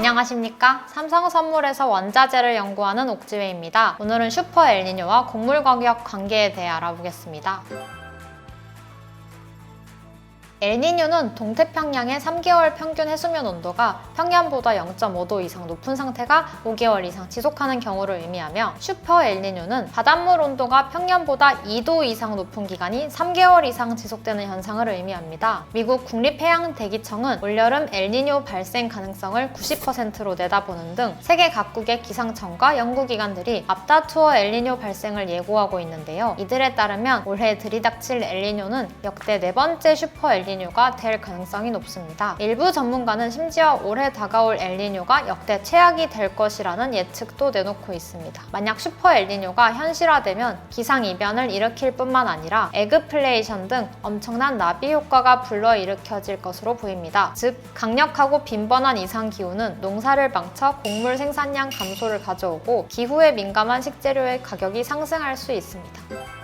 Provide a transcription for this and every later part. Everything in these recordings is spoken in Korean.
안녕하십니까? 삼성선물에서 원자재를 연구하는 옥지회입니다. 오늘은 슈퍼 엘니뇨와 곡물 가격 관계에 대해 알아보겠습니다. 엘니뇨는 동태평양의 3개월 평균 해수면 온도가 평년보다 0.5도 이상 높은 상태가 5개월 이상 지속하는 경우를 의미하며 슈퍼 엘니뇨는 바닷물 온도가 평년보다 2도 이상 높은 기간이 3개월 이상 지속되는 현상을 의미합니다. 미국 국립해양대기청은 올여름 엘니뇨 발생 가능성을 90%로 내다보는 등 세계 각국의 기상청과 연구기관들이 앞다투어 엘니뇨 발생을 예고하고 있는데요. 이들에 따르면 올해 들이닥칠 엘니뇨는 역대 네 번째 슈퍼 엘니뇨 엘니뇨가 될 가능성이 높습니다. 일부 전문가는 심지어 올해 다가올 엘니뇨가 역대 최악이 될 것이라는 예측도 내놓고 있습니다. 만약 슈퍼 엘니뇨가 현실화되면 기상 이변을 일으킬 뿐만 아니라 에그플레이션 등 엄청난 나비 효과가 불러일으켜질 것으로 보입니다. 즉 강력하고 빈번한 이상 기후는 농사를 망쳐 곡물 생산량 감소를 가져오고 기후에 민감한 식재료의 가격이 상승할 수 있습니다.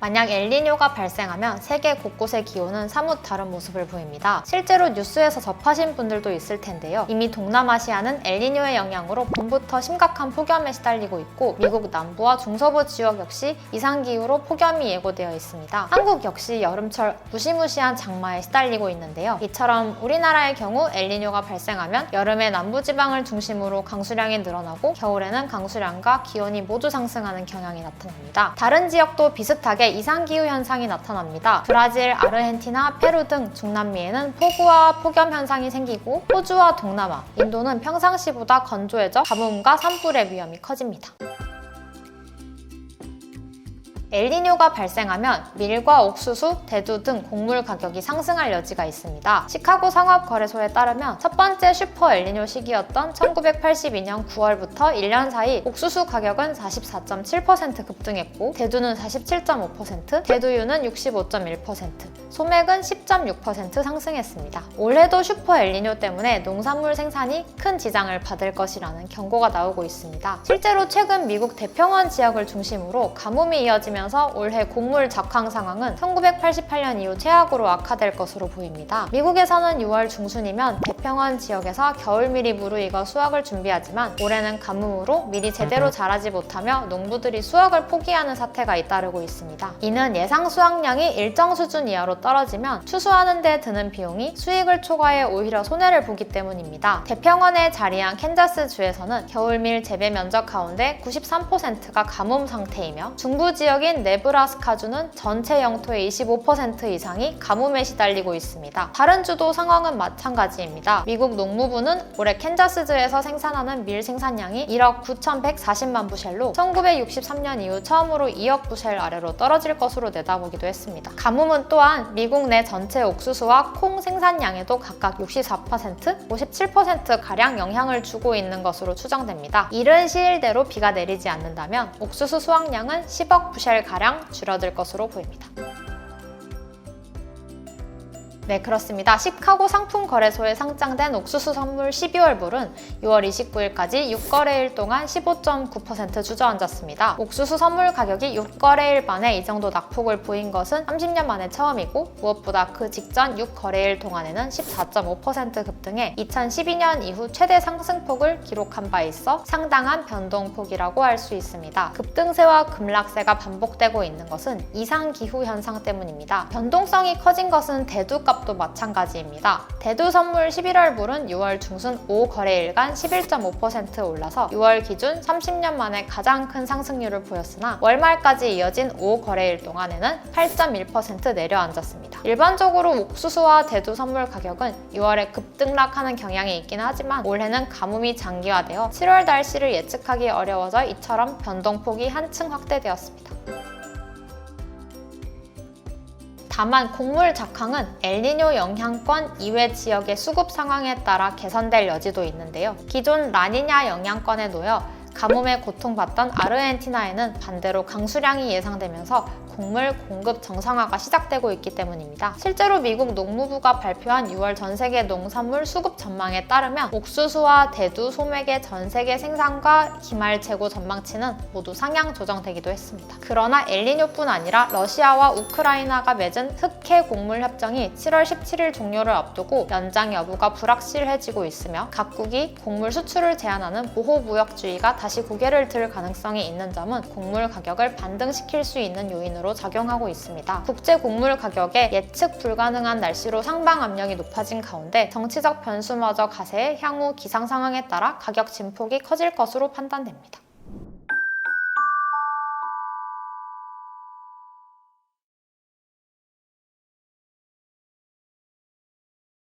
만약 엘니뇨가 발생하면 세계 곳곳의 기온은 사뭇 다른 모습을 보입니다. 실제로 뉴스에서 접하신 분들도 있을 텐데요. 이미 동남아시아는 엘니뇨의 영향으로 봄부터 심각한 폭염에 시달리고 있고 미국 남부와 중서부 지역 역시 이상기후로 폭염이 예고되어 있습니다. 한국 역시 여름철 무시무시한 장마에 시달리고 있는데요. 이처럼 우리나라의 경우 엘니뇨가 발생하면 여름에 남부지방을 중심으로 강수량이 늘어나고 겨울에는 강수량과 기온이 모두 상승하는 경향이 나타납니다. 다른 지역도 비슷하게 이상기후 현상이 나타납니다. 브라질, 아르헨티나, 페루 등 중남미에는 폭우와 폭염 현상이 생기고 호주와 동남아, 인도는 평상시보다 건조해져 가뭄과 산불의 위험이 커집니다. 엘니뇨가 발생하면 밀과 옥수수, 대두 등 곡물 가격이 상승할 여지가 있습니다. 시카고 상업거래소에 따르면 첫 번째 슈퍼 엘니뇨 시기였던 1982년 9월부터 1년 사이 옥수수 가격은 44.7% 급등했고 대두는 47.5%, 대두유는 65.1%, 소맥은 10.6% 상승했습니다. 올해도 슈퍼 엘니뇨 때문에 농산물 생산이 큰 지장을 받을 것이라는 경고가 나오고 있습니다. 실제로 최근 미국 대평원 지역을 중심으로 가뭄이 이어지면 면서 올해 곡물 작황 상황은 1988년 이후 최악으로 악화될 것으로 보입니다. 미국에서는 6월 중순이면 대평원 지역에서 겨울밀이 무르익어 수확을 준비하지만 올해는 가뭄으로 밀이 제대로 자라지 못하며 농부들이 수확을 포기하는 사태가 잇따르고 있습니다. 이는 예상 수확량이 일정 수준 이하로 떨어지면 추수하는 데 드는 비용이 수익을 초과해 오히려 손해를 보기 때문입니다. 대평원에 자리한 캔자스 주에서는 겨울밀 재배 면적 가운데 93%가 가뭄 상태이며 중부 지역인 지역인 네브라스카주는 전체 영토의 25% 이상이 가뭄에 시달리고 있습니다. 다른 주도 상황은 마찬가지입니다. 미국 농무부는 올해 캔자스주에서 생산하는 밀 생산량이 1억 9,140만 부셸로 1963년 이후 처음으로 2억 부셸 아래로 떨어질 것으로 내다보기도 했습니다. 가뭄은 또한 미국 내 전체 옥수수와 콩 생산량에도 각각 64%, 57%가량 영향을 주고 있는 것으로 추정됩니다. 이른 시일대로 비가 내리지 않는다면 옥수수 수확량은 10억 부셸 가량 줄어들 것으로 보입니다. 네, 그렇습니다. 시카고 상품 거래소에 상장된 옥수수 선물 12월불은 6월 29일까지 6거래일 동안 15.9% 주저앉았습니다. 옥수수 선물 가격이 6거래일 만에 이 정도 낙폭을 보인 것은 30년 만에 처음이고 무엇보다 그 직전 6거래일 동안에는 14.5% 급등해 2012년 이후 최대 상승폭을 기록한 바 있어 상당한 변동폭이라고 할 수 있습니다. 급등세와 급락세가 반복되고 있는 것은 이상 기후 현상 때문입니다. 변동성이 커진 것은 대두값 값도 마찬가지입니다. 대두 선물 11월불은 6월 중순 5거래일간 11.5% 올라서 6월 기준 30년 만에 가장 큰 상승률을 보였으나 월말까지 이어진 5거래일 동안에는 8.1% 내려앉았습니다. 일반적으로 옥수수와 대두 선물 가격은 6월에 급등락하는 경향이 있긴 하지만 올해는 가뭄이 장기화되어 7월 날씨를 예측하기 어려워져 이처럼 변동폭이 한층 확대되었습니다. 다만 곡물 작황은 엘니뇨 영향권 이외 지역의 수급 상황에 따라 개선될 여지도 있는데요. 기존 라니냐 영향권에 놓여 가뭄에 고통받던 아르헨티나에는 반대로 강수량이 예상되면서 곡물 공급 정상화가 시작되고 있기 때문입니다. 실제로 미국 농무부가 발표한 6월 전 세계 농산물 수급 전망에 따르면 옥수수와 대두, 소맥의 전 세계 생산과 기말 재고 전망치는 모두 상향 조정되기도 했습니다. 그러나 엘니뇨뿐 아니라 러시아와 우크라이나가 맺은 흑해 곡물 협정이 7월 17일 종료를 앞두고 연장 여부가 불확실해지고 있으며 각국이 곡물 수출을 제한하는 보호무역주의가 다시 고개를 들 가능성이 있는 점은 곡물 가격을 반등시킬 수 있는 요인 으로 작용하고 있습니다. 국제 곡물 가격에 예측 불가능한 날씨로 상방 압력이 높아진 가운데 정치적 변수마저 가세해 향후 기상 상황에 따라 가격 진폭이 커질 것으로 판단됩니다.